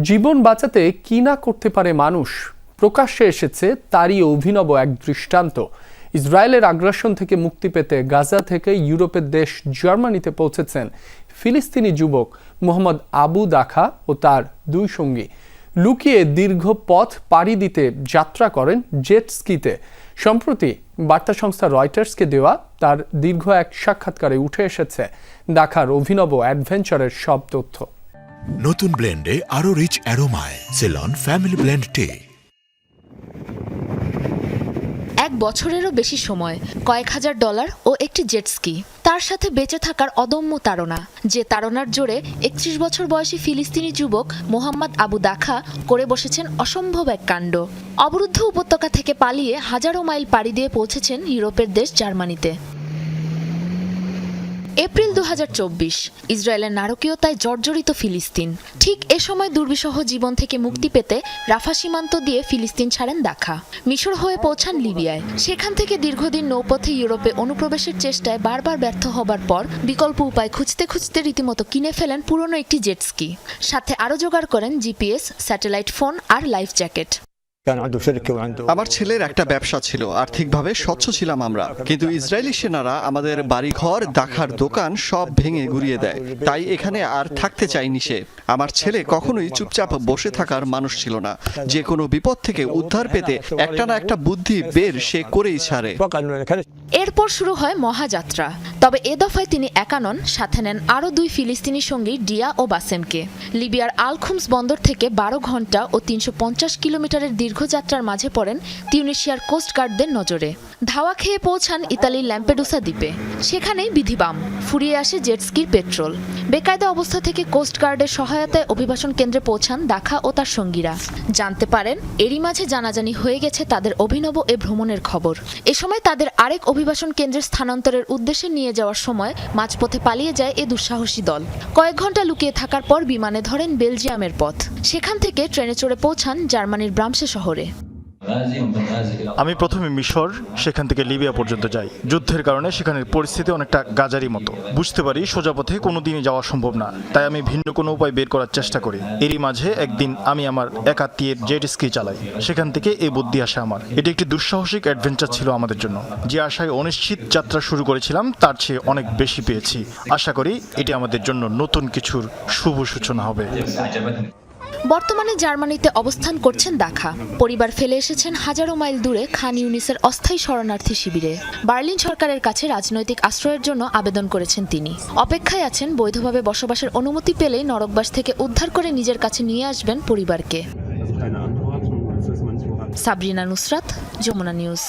জীবন বাঁচাতে কি না করতে পারে মানুষ? প্রকাশ্যে এসেছে তারই অভিনব এক দৃষ্টান্ত। ইসরায়েলের আগ্রাসন থেকে মুক্তি পেতে গাজা থেকে ইউরোপের দেশ জার্মানিতে পৌঁছেছেন ফিলিস্তিনি যুবক মোহাম্মদ আবু দাখা ও তার দুই সঙ্গী। লুকিয়ে দীর্ঘ পথ পাড়ি দিতে যাত্রা করেন জেট স্কিতে। সম্প্রতি বার্তা সংস্থা রয়টার্সকে দেওয়া তার দীর্ঘ এক সাক্ষাৎকারে উঠে এসেছে দাখার অভিনব অ্যাডভেঞ্চারের সব তথ্য। নতুন ব্লেন্ডে আরও রিচ অ্যারোমায় সেলন ফ্যামিলি ব্লেন্ড টে এক বছরেরও বেশি সময়, কয়েক হাজার ডলার ও একটি জেট স্কি তার সাথে বেঁচে থাকার অদম্য তাড়না, যে তাড়নার জোরে একত্রিশ বছর বয়সী ফিলিস্তিনি যুবক মোহাম্মদ আবু দাখা করে বসেছেন অসম্ভব এক কাণ্ড। অবরুদ্ধ উপত্যকা থেকে পালিয়ে হাজারো মাইল পাড়ি দিয়ে পৌঁছেছেন ইউরোপের দেশ জার্মানিতে। এপ্রিল দু হাজার চব্বিশ, ইসরায়েলের নারকীয়তায় জর্জরিত ফিলিস্তিন। ঠিক এ সময় দুর্বিষহ জীবন থেকে মুক্তি পেতে রাফা সীমান্ত দিয়ে ফিলিস্তিন ছাড়েন দেখা মিশর হয়ে পৌঁছান লিবিয়ায়। সেখান থেকে দীর্ঘদিন নৌপথে ইউরোপে অনুপ্রবেশের চেষ্টায় বারবার ব্যর্থ হবার পর বিকল্প উপায় খুঁজতে খুঁজতে রীতিমতো কিনে ফেলেন পুরনো একটি জেটস্কি। সাথে আরও জোগাড় করেন জিপিএস, স্যাটেলাইট ফোন আর লাইফ জ্যাকেট। আমার ছেলের একটা ব্যবসা ছিল, আর্থিকভাবে স্বচ্ছ ছিলাম আমরা। কিন্তু ইসরায়েলি সেনারা আমাদের বাড়িঘর, দেখার দোকান সব ভেঙে গুড়িয়ে দেয়। তাই এখানে আর থাকতে চাইনি সে। আমার ছেলে কখনোই চুপচাপ বসে থাকার মানুষ ছিল না। যে কোনো বিপদ থেকে উদ্ধার পেতে একটা না একটা বুদ্ধি বের সে করেই ছাড়ে। এরপর শুরু হয় মহাযাত্রা। তবে এ দফায় তিনি একা নন, সাথে নেন আরও দুই ফিলিস্তিনি সঙ্গী ডিয়া ও বাসেমকে। লিবিয়ার আলখুমস বন্দর থেকে বারো ঘণ্টা ও তিনশো পঞ্চাশ কিলোমিটারের দীর্ঘযাত্রার মাঝে পড়েন তিউনিশিয়ার কোস্টগার্ডদের নজরে। ধাওয়া খেয়ে পৌঁছান ইতালির ল্যাম্পেডুসা দ্বীপে। সেখানেই বিধিবাম ফুরিয়ে আসে জেটস্কির পেট্রোল। বেকায়দা অবস্থা থেকে কোস্টগার্ডের সহায়তায় অভিবাসন কেন্দ্রে পৌঁছান দাখা ও তার সঙ্গীরা। জানতে পারেন, এরই মাঝে জানাজানি হয়ে গেছে তাদের অভিনব এ ভ্রমণের খবর। এ সময় তাদের আরেক কেন্দ্রে স্থানান্তরের উদ্দেশ্যে নিয়ে যাওয়ার সময় মাঝপথে পালিয়ে যায় এ দুঃসাহসী দল। কয়েক ঘণ্টা লুকিয়ে থাকার পর বিমানে ধরেন বেলজিয়ামের পথ। সেখান থেকে ট্রেনে চড়ে পৌঁছান জার্মানির ব্রামসে শহরে। আমি প্রথমে মিশর, সেখান থেকে লিবিয়া পর্যন্ত যাই। যুদ্ধের কারণে সেখানের পরিস্থিতি অনেকটা গাজারি মতো। বুঝতে পারি, সোজা পথে কোনোদিনই যাওয়া সম্ভব না। তাই আমি ভিন্ন কোনো উপায় বের করার চেষ্টা করি। এরই মাঝে একদিন আমি আমার এক আত্মীয়ের জেট স্কি চালাই। সেখান থেকে এই বুদ্ধি আসে আমার। এটি একটি দুঃসাহসিক অ্যাডভেঞ্চার ছিল আমাদের জন্য। যে আশায় অনিশ্চিত যাত্রা শুরু করেছিলাম, তার চেয়ে অনেক বেশি পেয়েছি। আশা করি, এটি আমাদের জন্য নতুন কিছুর শুভ সূচনা হবে। বর্তমানে জার্মানিতে অবস্থান করছেন দাখা পরিবার ফেলে এসেছেন হাজারো মাইল দূরে খান ইউনিসের অস্থায়ী শরণার্থী শিবিরে। বার্লিন সরকারের কাছে রাজনৈতিক আশ্রয়ের জন্য আবেদন করেছেন তিনি। অপেক্ষায় আছেন বৈধভাবে বসবাসের অনুমতি পেলেই নরকবাস থেকে উদ্ধার করে নিজের কাছে নিয়ে আসবেন পরিবারকে। সাবরিনা নুসরাত, যমুনা নিউজ।